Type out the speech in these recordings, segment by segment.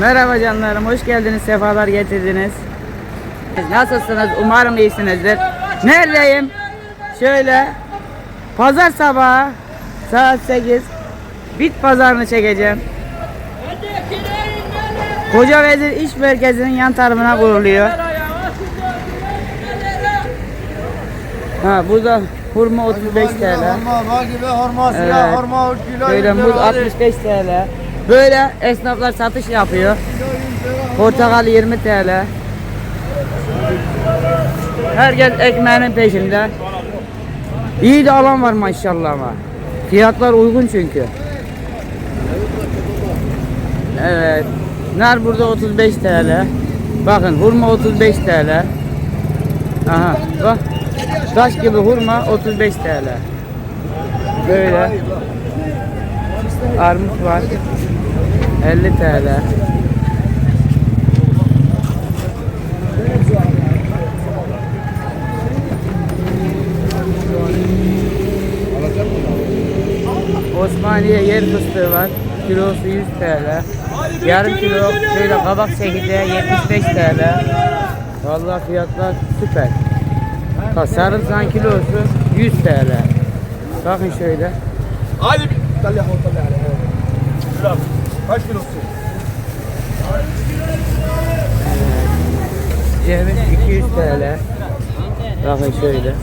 Merhaba canlarım, hoş geldiniz, sefalar getirdiniz. Nasılsınız? Umarım iyisinizdir. Neredeyim? Şöyle, pazar sabahı saat 8 bit pazarını çekeceğim. Koca Vezir İş Merkezi'nin yan tarafına kuruluyor. Ha burada hurma 35 TL. Hurma var gibi hurma Evet. siyah hurma 3 kilo. Böyle muz lira hadi. 65 TL. Böyle esnaflar satış yapıyor. Portakal 20 TL. Herkes ekmeğinin peşinde. İyi de alan var maşallah ama. Fiyatlar uygun çünkü. Evet. Nar burada 35 TL. Bakın hurma 35 TL. Aha bak. Taş gibi hurma 35 TL. Böyle. Armut var. 50 TL. Osmaniye yer fıstığı var. Kilosu 100 TL. Yarım kilo şöyle kabak çekirdeği 75 TL. Vallahi fiyatlar süper. Ha, sarımsak kilosu 100 TL. Bakın şöyle. Hadi bir. Kaç kilo su? Ceviz 200 TL. Bakın şöyle.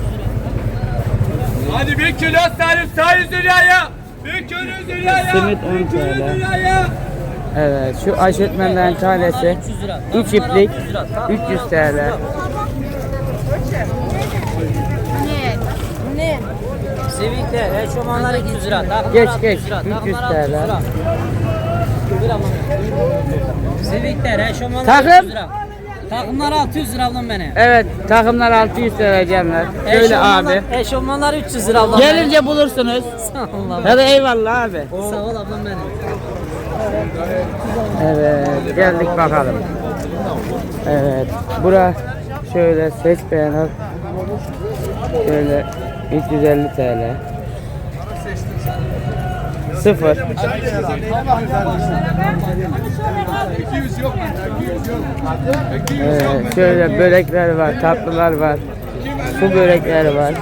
Hadi bir kilo sarıp sayın dünyaya. Bir kilo dünyaya. Simit 10 TL. Evet şu aşırtmenlerin tanesi 3 iplik 300 TL. Ne? Sevinçler, eşofmanlar 200 lira. Geç geç 300 TL. 600 lira. Bir ama. Sevinçler, eşofmanlar Takım? 300 lira. Takımlar 600 lira ablam benim. Evet takımlar 600 TL canlar. Şöyle Eşofmanlar- abi. Eşofmanlar 300 lira ablam benim. Gelince bulursunuz. Sağ ol ablam. Hadi eyvallah abi. Sağ ol ablam benim. Evet geldik bakalım. Evet bura şöyle seç beğen al. Şöyle 350 TL. Sıfır. Ee, şöyle börekler var, tatlılar var. Su börekleri var.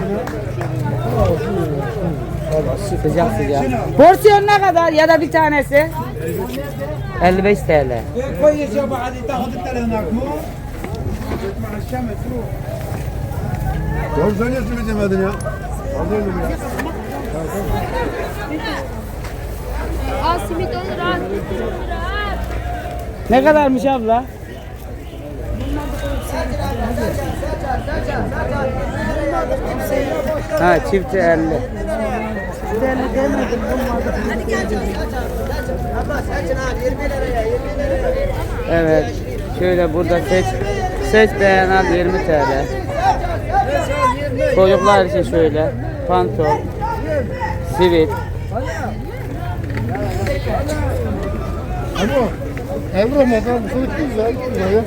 Sıcak sıcak. Porsiyon ne kadar ya da bir tanesi? 55 TL. Doğru söylüyorsun bizim adına. Alıyorum ya. Al simit olur al. Ne kadarmış abla? Ha çifti 50. Evet. Şöyle burada seç seç beğen al 20 TL. Çocuklar için şöyle pantol, sivit, Alo. Evro mu? Bu sana kim güzel? Böyle.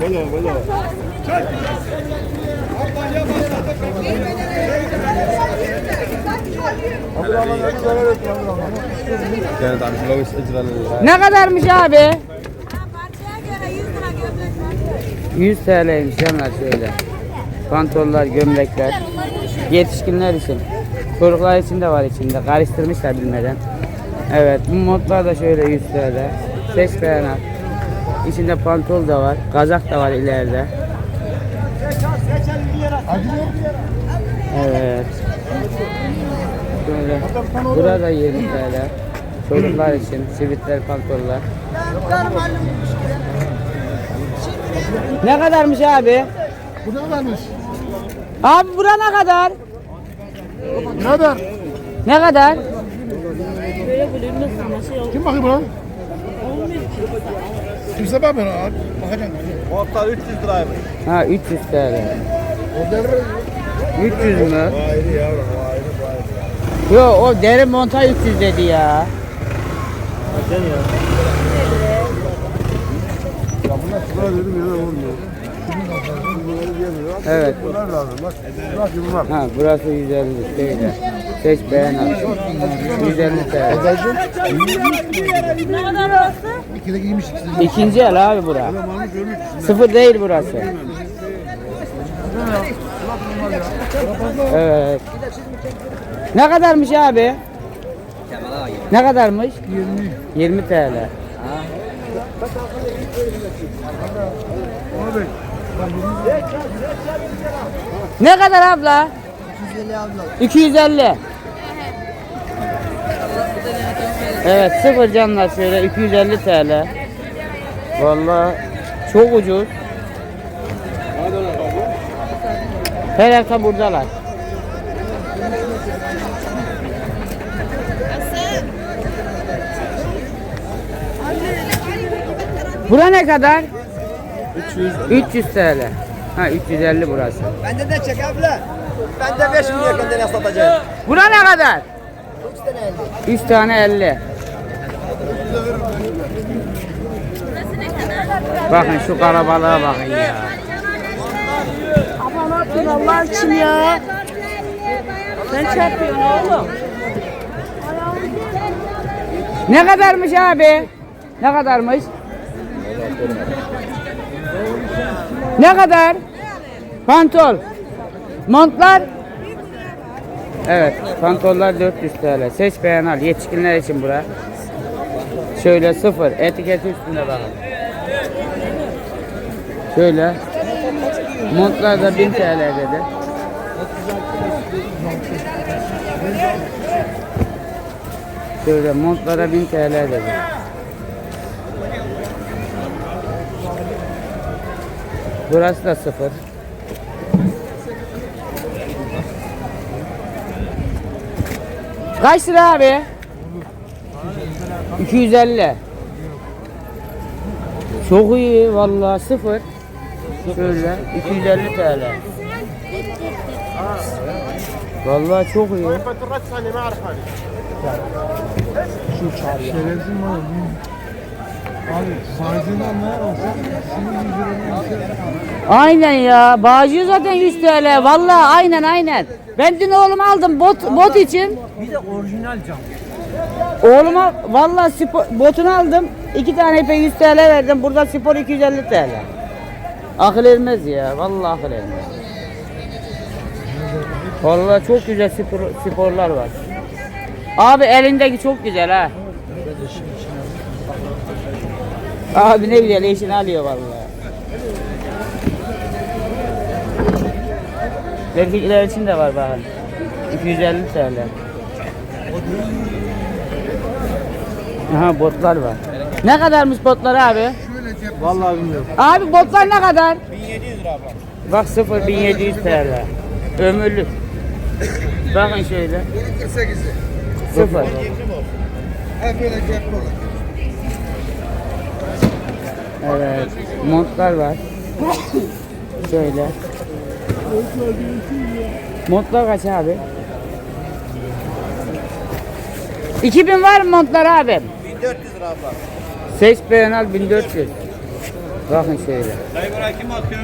Böyle böyle. Ne kadarmış abi? 100 TL'ymiş hemen şöyle. Pantollar, gömlekler. Yetişkinler için. Çocuklar için de var içinde. Karıştırmışlar bilmeden. Evet bu montlar da şöyle 100 TL. Seç beğen al. İçinde pantol da var. Kazak da var ileride. Evet. Şöyle. Burada 20 TL. Çocuklar için sivitler, pantollar. Ne kadarmış abi? Bu ne kadarmış? Abi bura ne kadar? Ne kadar? Ne kadar? Kim bakıyor buna? Kimse bakmıyor abi. Bakacağım. Montar 300 liraymış. Ha 300 TL. O devre 300 mü? ayrı yavrum o ayrı bu ayrı. Yo o deri monta 300 dedi ya. Ya bunlar kıra dedim ya olmuyor. Evet. Bunlar lazım bak. Bak bunlar. Ha burası 150 şöyle. Seç beğen al. 150 TL. İkide giymiş ikisini. İkinci el abi bura. Sıfır değil burası. Evet. Ne kadarmış abi? Ne kadarmış? 20. 20 TL. Ne kadar abla? 250 Evet sıfır canlar şöyle 250 TL. Vallahi çok ucuz. Her hafta buradalar. Bura ne kadar? 300. 300 TL. Ha 350 burası. Bende de çek abla. Ben de 5 milyon kendine satacağım. Bura ne kadar? 3 tane 50. Bakın şu kalabalığa bakın ya. Allah için ya. Sen çarpıyorsun oğlum. Ne kadarmış abi? Ne kadarmış? Ne kadar? Pantol. Montlar? Evet, pantollar 400 TL. Seç beğen al. Yetişkinler için bura. Şöyle sıfır. Etiketi üstünde bakın. Şöyle. Montlar da 1000 TL dedi. Şöyle montlara 1000 TL dedi. Burası da sıfır. Kaç lira abi? 250. Çok iyi vallahi sıfır. Şöyle 250 TL. Vallahi çok iyi. Şerefsin var. Abi sahibinden ne olsa şimdi 100 lira Aynen ya. Bağcı zaten 100 TL. Vallahi aynen aynen. Ben dün oğlumu aldım bot bot için. Bir de orijinal cam. Oğluma vallahi spor, botunu aldım. İki tane ipe 100 TL verdim. Burada spor 250 TL. Akıl ermez ya. Vallahi akıl ermez. Vallahi çok güzel spor, sporlar var. Abi elindeki çok güzel ha. Abi ne güzel eşini alıyor vallahi. Erkekler için de var bakın. 250 TL. Aha botlar var. Ne kadarmış botlar abi? Vallahi bilmiyorum. Abi botlar ne kadar? 1700 lira Bak 0 1700 TL. Ömürlük. Bakın şöyle. 48'i. Sıfır. Hep böyle cepli olur. Evet. Montlar var. Şöyle. Montlar kaç abi? 2000 var mı montlar abi? 1400 lira abla. Seç beğen al 1400. Bakın şöyle. Dayı bana kim atıyor?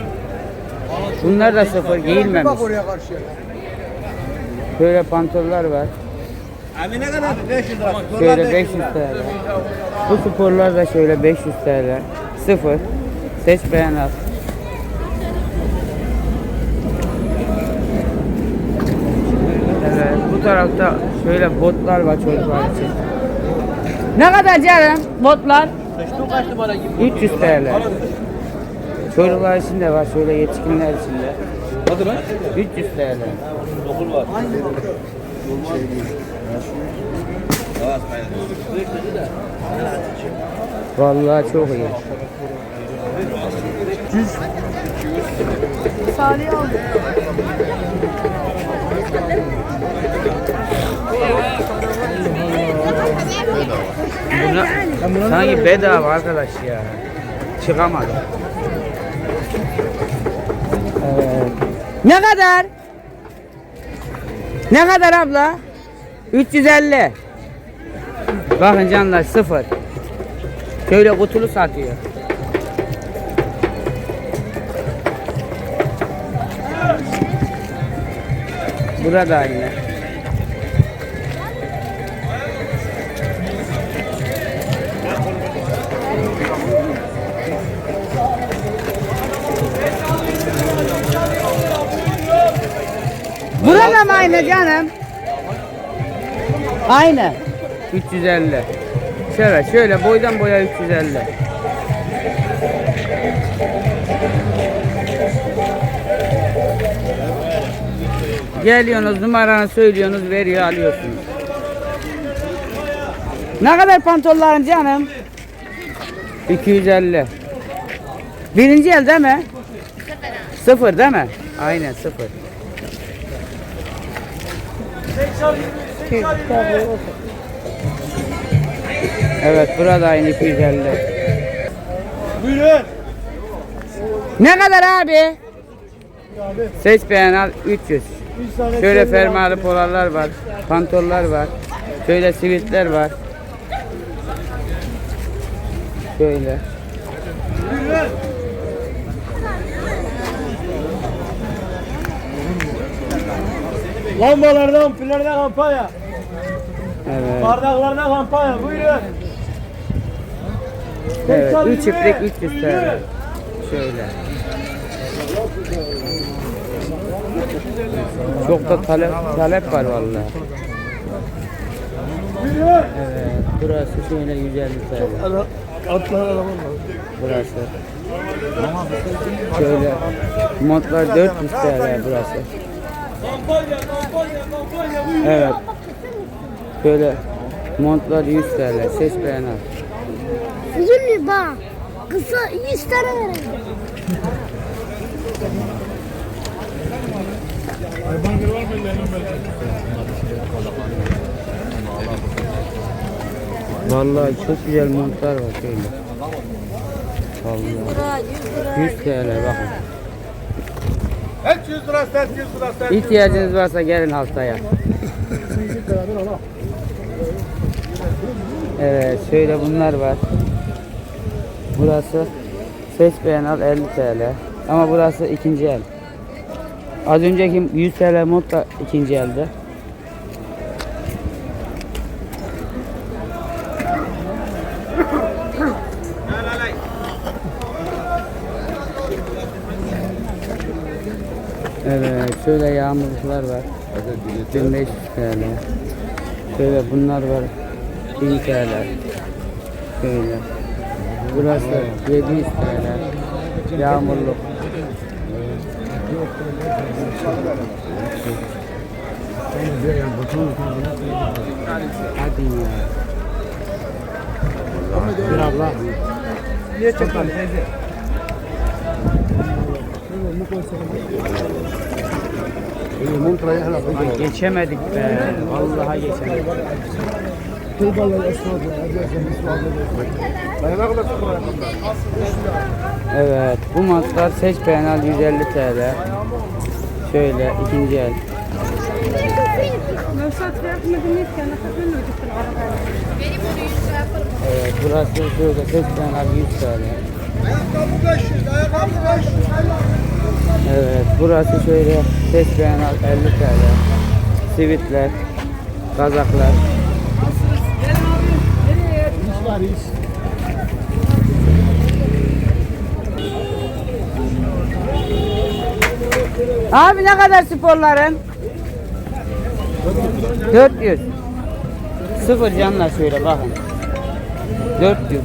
Bunlar da sıfır giyilmemiş. Bak oraya karşıya. Böyle pantollar var. Abi ne kadar? 500 lira. Şöyle 500 TL. Bu sporlar da şöyle 500 TL. Sıfır. Seç beğen al. Evet, bu tarafta şöyle botlar var çocuklar için. Ne kadar canım botlar? Kaç numara gibi? 300 TL. Çocuklar için de var, şöyle yetişkinler için de. Hadi lan. 300 TL. Dokul var. Vallahi çok iyi. Salih aldı. Buna, sanki bedava arkadaş ya. Çıkamadı. Evet. Ne kadar? Ne kadar abla? 350. Bakın canlar sıfır. Şöyle kutulu satıyor. Burada aynı. Mı aynı canım? Aynı. 350. Şöyle şöyle boydan boya 350. Geliyorsunuz numaranı söylüyorsunuz veriyor alıyorsunuz. Ne kadar pantolların canım? 250. Birinci el değil mi? Sıfır değil mi? Aynen sıfır. Evet burada aynı 250. Buyurun. Ne kadar abi? Seç beğen al 300. Şöyle fermuarlı polarlar var. Pantollar var. Şöyle sivitler var. Şöyle. Lambalardan, pillerden kampanya. Evet. Bardaklardan kampanya. Buyurun. Evet. 3 çiftlik 300 TL. Şöyle. Çok da talep, talep var vallahi. Evet. Burası şöyle 150 TL. Atlar alamam. Burası. Şöyle montlar 400 TL burası. Evet. Şöyle montlar 100 TL. Seç beğen al. Üzülme bak. Kısa 100 tane verelim. Vallahi çok güzel montlar var şöyle. Vallahi 100 TL bakın. Et 100 lira, set 100 lira, set. İhtiyacınız varsa gelin haftaya. Evet şöyle bunlar var. Burası ses beğen al 50 TL. Ama burası ikinci el. Az önceki 100 TL mod da ikinci elde. Evet, şöyle yağmurluklar var. 1500 TL. Şöyle bunlar var. 1000 TL. Şöyle. Burası 700 TL. Yağmurluk. Hadi ya. Bir abla. Niye? Ay geçemedik be. Vallahi geçemedik. Evet, bu matlar seç beğenal 150 TL. Şöyle ikinci el. Evet, burası şöyle seç beğenal 100 TL. Ayakkabı 500, ayakkabı 500. Evet, burası şöyle seç beğenal 50 TL. Sivitler, kazaklar. Abi ne kadar sporların? 400. Sıfır canla şöyle bakın. 400.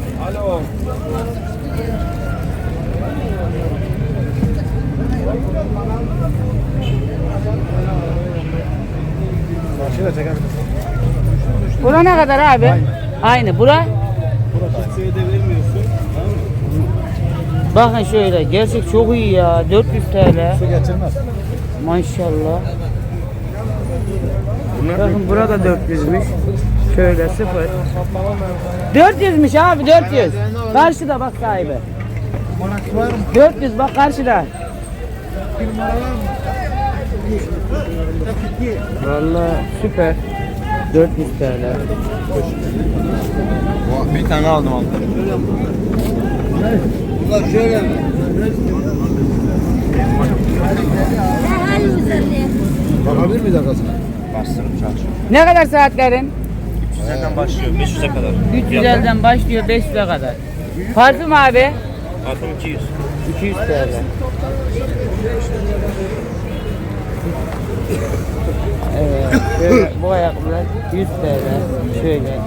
Şöyle çekelim. Bura ne kadar abi? Aynı. Bura? Kimseye de vermiyorsun. Bakın şöyle. Gerçek çok iyi ya. 400 TL. Su geçirmez. Maşallah. Bakın burada 400'müş. Şöyle sıfır. 400'müş abi 400. Karşıda bak sahibi. 400 bak karşıda. Vallahi süper. 400 TL. Bir tane aldım aldım. Ulan şöyle mi? Bakabilir miyim? bir dakikasına. Bastırım çalışıyor. Ne kadar saatlerin? 300'den başlıyor 500'e kadar. 350'den başlıyor 500'e kadar. Parfüm abi Parfüm 200. 200 TL. Evet, bu ayakkabılar 100 TL. Şöyle.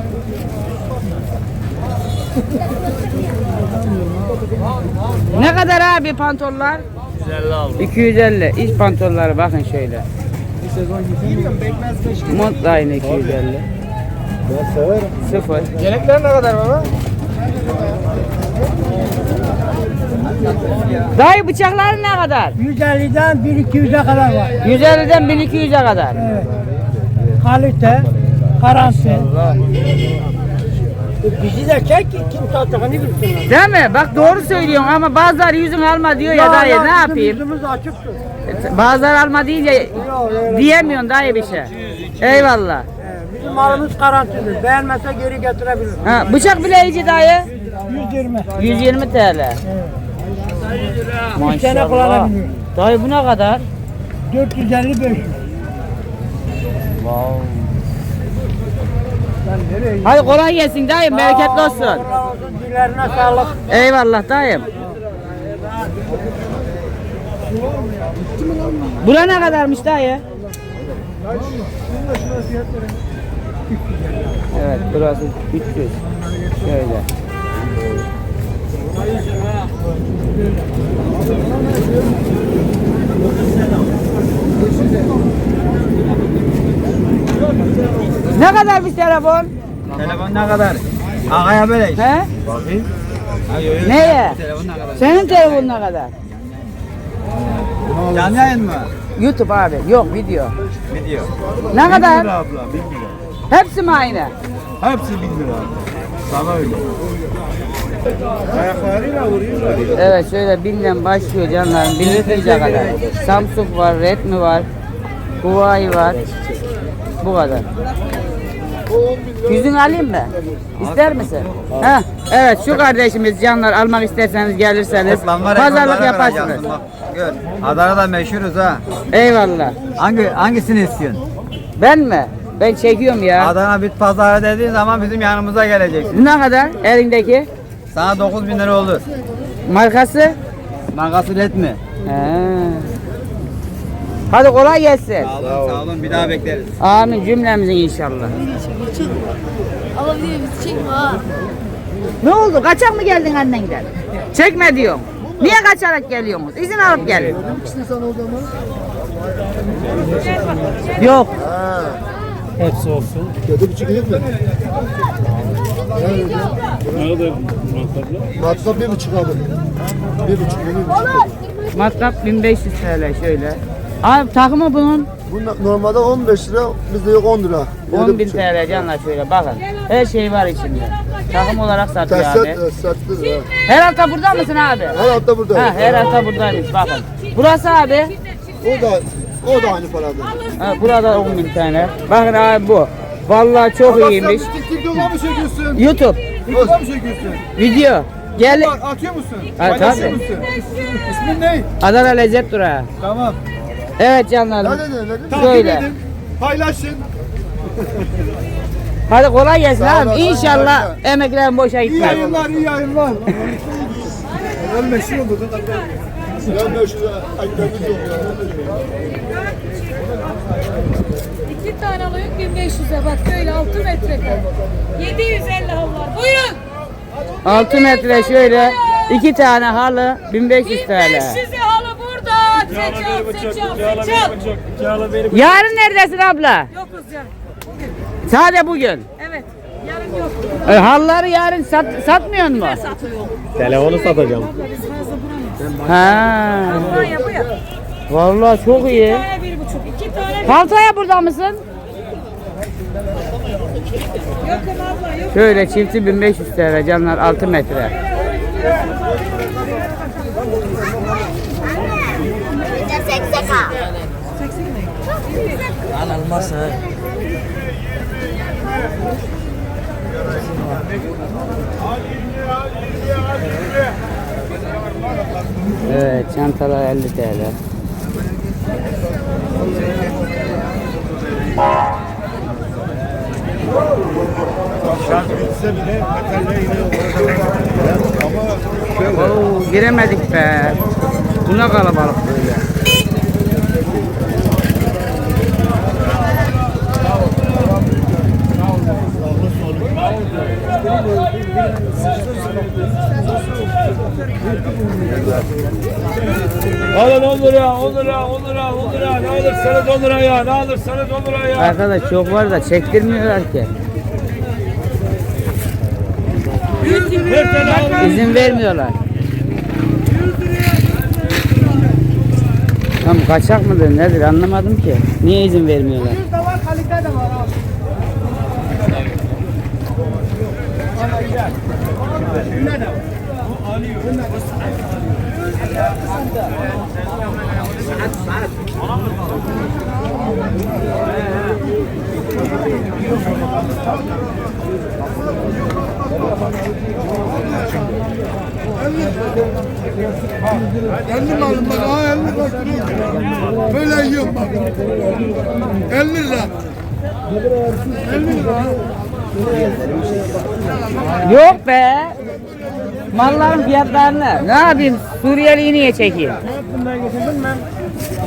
Ne kadar abi pantollar? 150 aldım. 250. İç pantolları bakın şöyle. Mont da aynı 250. Ben severim. Sıfır. Yelekler ne kadar baba? Dayı bıçaklar ne kadar? 150'den 1200'e kadar var. 150'den 1200'e kadar. Evet. Kalite, garanti. Bizi de çek ki kim sattığını bilsin. Değil mi? Bak doğru söylüyorsun ama bazıları yüzün alma diyor ya dayı ne yapayım? Yüzümüz açıktır. Bazıları alma deyince diyemiyorsun dayı bir şey. Eyvallah. Bizim malımız garantidir. Beğenmezse geri getirebilir. Ha, bıçak bileyici dayı 120. 120 TL. Üç tane Maşallah. kullanabiliyor. Dayı bu ne kadar? 450 500. Hadi kolay gelsin dayım bereketli olsun. Allah olsun. Dillerine sağlık. Eyvallah dayım. Bura ne kadarmış dayı? Evet burası 300. Şöyle. Ne kadarmış telefon? Telefon ne kadar? Ağaya böyle. He? Bakayım. Neye? Telefon ne kadar? Senin telefonun ne kadar? Canlı yayın mı? YouTube abi. Yok video. Video. Ne kadar? abla 1000 lira. Hepsi mi aynı? Hepsi 1000 lira. Sana öyle. Ayaklarıyla vuruyorlar. Evet şöyle binden başlıyor canlarım. 1200'e kadar. Samsung var, Redmi var. Huawei var. Bu kadar. Yüzünü alayım mı? İster misin? Ha, evet şu kardeşimiz canlar almak isterseniz gelirseniz pazarlık yaparsınız. vereceğim. Bak, Gör. Adana'da meşhuruz ha. Eyvallah. Hangi hangisini istiyorsun? Ben mi? Ben çekiyorum ya. Adana bit pazarı dediğin zaman bizim yanımıza geleceksin. Ne kadar? Elindeki Sana 9 bin lira olur. markası? Markası Redmi. He. Hadi kolay gelsin. Sağ olun, sağ olun. Bir daha bekleriz. Amin cümlemizin inşallah. Ama bir de bizi çekme ha. Ne oldu? Kaçak mı geldin annenden? Çekme diyorum. Niye kaçarak geliyorsunuz? İzin alıp gelin. Yok. Kedi buçuk yiyecek mi? Matkap bir buçuk abi. Bir buçuk, bir buçuk. Matkap 1500 TL şöyle. Abi takımı bunun Bu normalde 15 lira, bizde yok 10 lira. 10.000 TL canlar şöyle bakın. Her şey var içinde. Takım olarak satıyor Terset, abi. serttir ha. Her hafta burada mısın abi? Her hafta burada. Ha, her hafta buradaymış bakın. Burası abi. O da, o da aynı paradır. Ha, burada 10.000 tane. Bakın abi bu. Vallahi çok iyiymiş. Sen TikTok'a mı çekiyorsun? YouTube TikTok'a mı çekiyorsun? video. Gel Bak, atıyor musun? Ha, Paylaşıyor tabii. musun? İsmin ne? Adana Lezzet Durağı. Tamam. Evet canlarım. Dedin? Şöyle. Takip edin. Paylaşın. Hadi kolay gelsin Sağ abi. olasın, İnşallah harika. emeklerin boşa İyi gitmez. yayınlar, iyi yayınlar. Ben meşhur oldum. Ya meşhur, ayıplarınız yok ya. İki tane alıyor 1500'e bak böyle 6 metrekare. 750 halılar. Buyurun. 6 metre şöyle iki tane halı 1500 TL. 1500'e halı burada. Seçal, seçal, seçal. Yarın neredesin abla? Yokuz ya. Sadece bugün. Evet. Yarın yok. E, halıları yarın sat, satmıyor mu? Telefonu satacağım. Biz fazla bulamayız. Ha. Bundan yapıyor. Vallahi çok iyi. Bir tane Haftaya burada mısın? Şöyle çifti 1500 TL canlar 6 metre. Almaz ha. Evet çantalar 50 TL. Şans bitse bile metalliğe ama şöyle. Oo, giremedik be. Bu ne kalabalık böyle. Alın 10 lira, 10 lira, 10 lira, 10 lira. Ne alırsanız 10 lira ya, ne alırsanız 10 lira ya. Arkadaş çok var da çektirmiyorlar ki. İzin vermiyorlar. Tam kaçak mıdır nedir anlamadım ki. Niye izin vermiyorlar? de var Elli malım bak ha elli bak. Böyle yiyorum bak. Elli lira. Elli lira. Yok be. Malların fiyatlarını ne yapayım? Suriyeliyi niye çekeyim?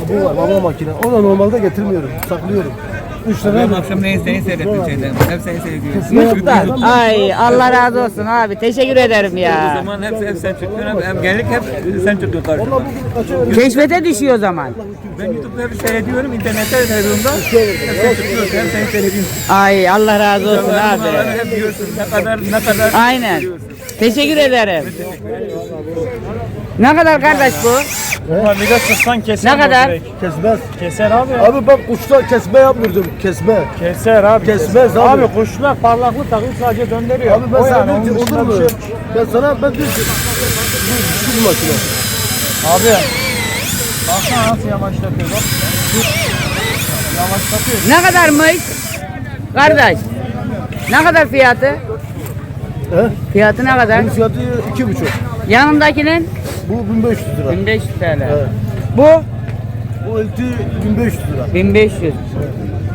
Bu var mama makine. O da normalde getirmiyorum. Saklıyorum. 3 lira. akşam neyi seni seyrettim şeyden. Hep seni seyrediyorum. Muhtar. Ay Allah razı olsun abi. Teşekkür ederim ya. zaman hep, hep sen çıkıyorsun hem, hem genellik hep sen çıkıyorsun karşıma. Keşfete düşüyor o zaman. Ben YouTube'da hep seyrediyorum, internette de televizyonda. Hep sen çıkıyorsun, hem seni seyrediyorum. Ay Allah razı olsun abi. Hep diyorsun, ne kadar, ne kadar. Aynen. Teşekkür ederim. Ne kadar kardeş bu? Ulan bir de sıksan keser Ne kadar? Kesmez. Keser abi. Abi bak kuşta kesme yapmıyordum. Kesme. Keser abi. Kesmez abi. Abi kuşlar parlaklı takım sadece döndürüyor. Abi ben O sana yani, onun olur dışında mu? bir şey yok. Ben sana ben diyorum ki bu makine. Abi. Baksana nasıl yavaşlatıyor bak. Yavaşlatıyor. Ne kadarmış? Kardeş. Ne kadar fiyatı? He? Fiyatı ne kadar? Bunun fiyatı iki buçuk. Yanındakinin Bu 1500 lira. 1500 TL. Evet. Bu Bu elti 1500 lira. 1500.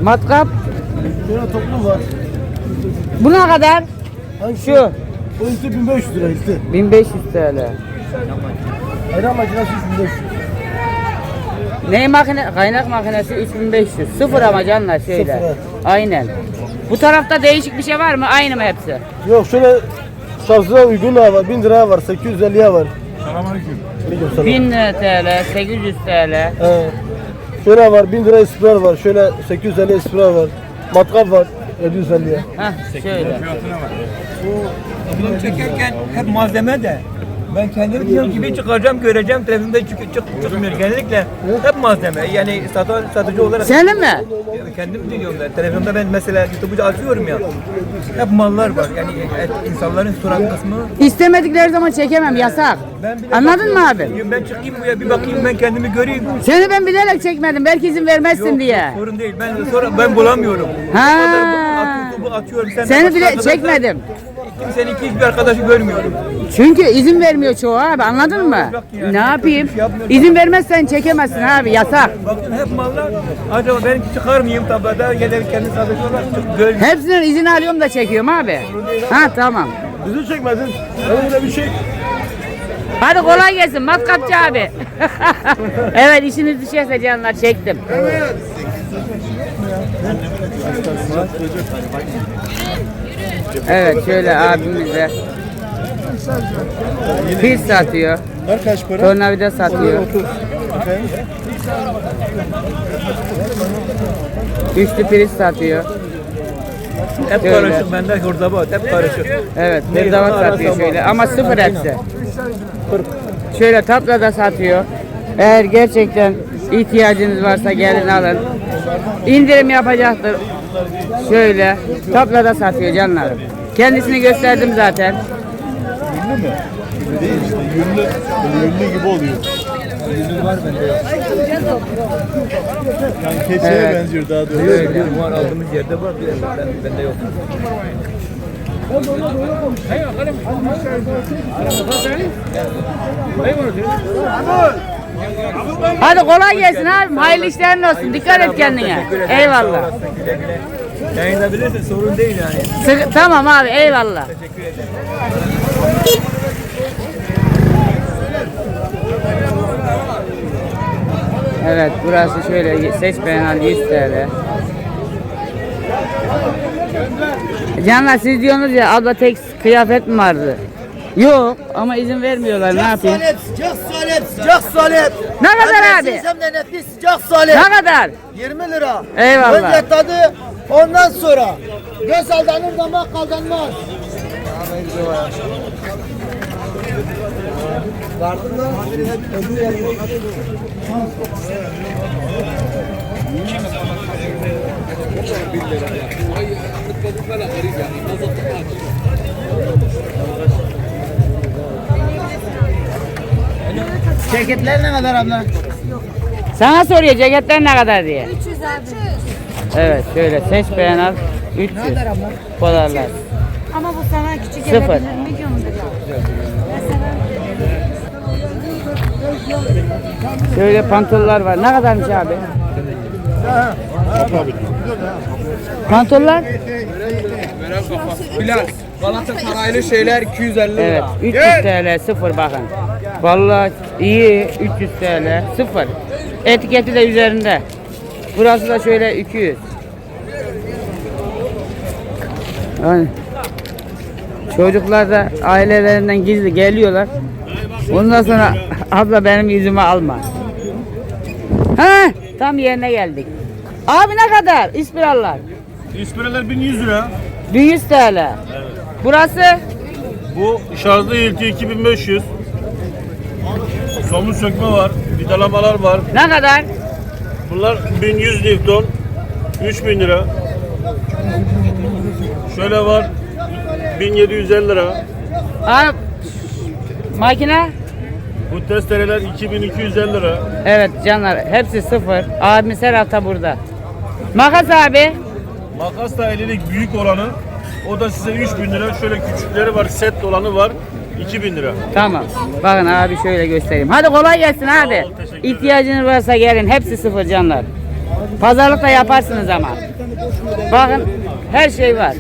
Matkap Şöyle toplu var. bu ne kadar? Hangisi? Şu O elti 1500 lira elti. 1500 TL. Ayran makinesi 3500. Ne makine? Kaynak makinesi 3500. Sıfır ama canlar şöyle. Sıfır, evet. Aynen. Bu tarafta değişik bir şey var mı? Aynı mı hepsi? Yok şöyle şarjına uygun var. 1000 liraya var. 850'ye var. Selamünaleyküm. Aleyküm 1000 TL, 800 TL. He. Şöyle var 1000 lira esprar var. Şöyle 850 esprar var. Matkap var 750'ye. Heh şöyle. Film çekerken hep malzeme de. Ben kendimi diyorum gibi çıkaracağım, göreceğim, televizyonda çık, çık, çıkmıyor. Genellikle hep malzeme. Yani satı, satıcı olarak Senin mi? Yani kendim diyorum ben. Televizyonda ben mesela YouTube'u açıyorum ya. Hep mallar var. Yani e, insanların surat kısmı. İstemedikleri zaman çekemem yasak. Ben bile Anladın mı abi? Ben çıkayım buraya bir bakayım ben kendimi göreyim. Seni ben bilerek çekmedim. Belki izin vermezsin Yok, diye. yok, sorun değil. Ben sonra ben bulamıyorum. Ha. O kadar bu- YouTube'u açıyorum. Sen Seni başka bile arkadaşlar- çekmedim. Kimsenin iki hiçbir arkadaşı görmüyorum. Çünkü izin vermiyor çoğu abi anladın mı? Ne yapayım? İzin vermezsen çekemezsin abi yasak. Baktım hep mallar. Acaba ben çıkar mıyım tablada da kendi satıcı olarak çık. Hepsinden izin alıyorum da çekiyorum abi. Ha tamam. Bizi çekmedin. Öyle bir şey. Hadi kolay gelsin matkapçı abi. evet işiniz düşerse canlar çektim. Evet şöyle abimiz de pil satıyor. Bunlar kaç para? Tornavida satıyor. Üçlü priz satıyor. Hep Şöyle. karışık bende hurdabat hep karışık. Evet, hırdavat satıyor şöyle ama sıfır hepsi. Şöyle tatlı da satıyor. Eğer gerçekten ihtiyacınız varsa gelin alın. İndirim yapacaktır. Şöyle tatlı da satıyor canlarım. Kendisini gösterdim zaten. Değil işte yünlü, yünlü gibi oluyor. Yani keçiye Evet. benziyor daha doğrusu. Öyle var aldığımız yerde var. Ben, bende yok. Hadi kolay gelsin abim. Hayırlı işlerin olsun. Dikkat et kendine. Eyvallah. Yayınlayabilirsin sorun değil yani. Sıkı- tamam abi eyvallah. Teşekkür ederim. Evet burası şöyle seç beğen 100 TL. Canlar siz diyorsunuz ya abla tek kıyafet mi vardı? Yok ama izin vermiyorlar ne yapayım? Salep, sıcak salep, sıcak salep. Ne kadar Hem abi? Hem de nefis sıcak salep. Ne kadar? 20 lira. Eyvallah. Önce tadı, ondan sonra. Göz aldanır, damak aldanmaz. Ceketler ne kadar abla? Sana soruyor ceketler ne kadar diye. 300 abi. Evet şöyle seç beğen al 300. Polarlar. Ama bu sana küçük Sıfır. gelebilir milyondur ya. Şöyle pantollar var. Ne kadarmış abi? Pantollar? Bilal, Galatasaraylı şeyler 250 Evet 300 TL sıfır bakın. Vallahi iyi 300 TL sıfır. Etiketi de üzerinde. Burası da şöyle 200. Yani çocuklar da ailelerinden gizli geliyorlar. Ondan sonra abla benim yüzümü alma. Ha, tam yerine geldik. Abi ne kadar? İspirallar. İspiralar 1100 lira. 1100 TL. Burası Bu şarjlı ilki 2500. Somun sökme var. Vidalamalar var. ne kadar? Bunlar 1100 Newton. 3000 lira. Şöyle var. 1750 lira. Abi, makine? Bu testereler 2250 lira. Evet canlar hepsi sıfır. Abimiz her hafta burada. Makas abi. Makas da 50'lik büyük olanı. O da size 3000 lira. Şöyle küçükleri var. Set olanı var. 2000 lira. Tamam. Bakın abi şöyle göstereyim. Hadi kolay gelsin abi. İhtiyacınız varsa gelin. Hepsi sıfır canlar. Pazarlık da yaparsınız ama. Bakın her şey var.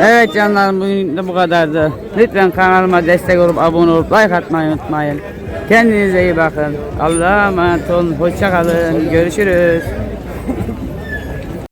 Evet canlarım bugün de bu kadardı. Lütfen kanalıma destek olup abone olup like atmayı unutmayın. Kendinize iyi bakın. Allah'a emanet olun. Hoşça kalın. Görüşürüz.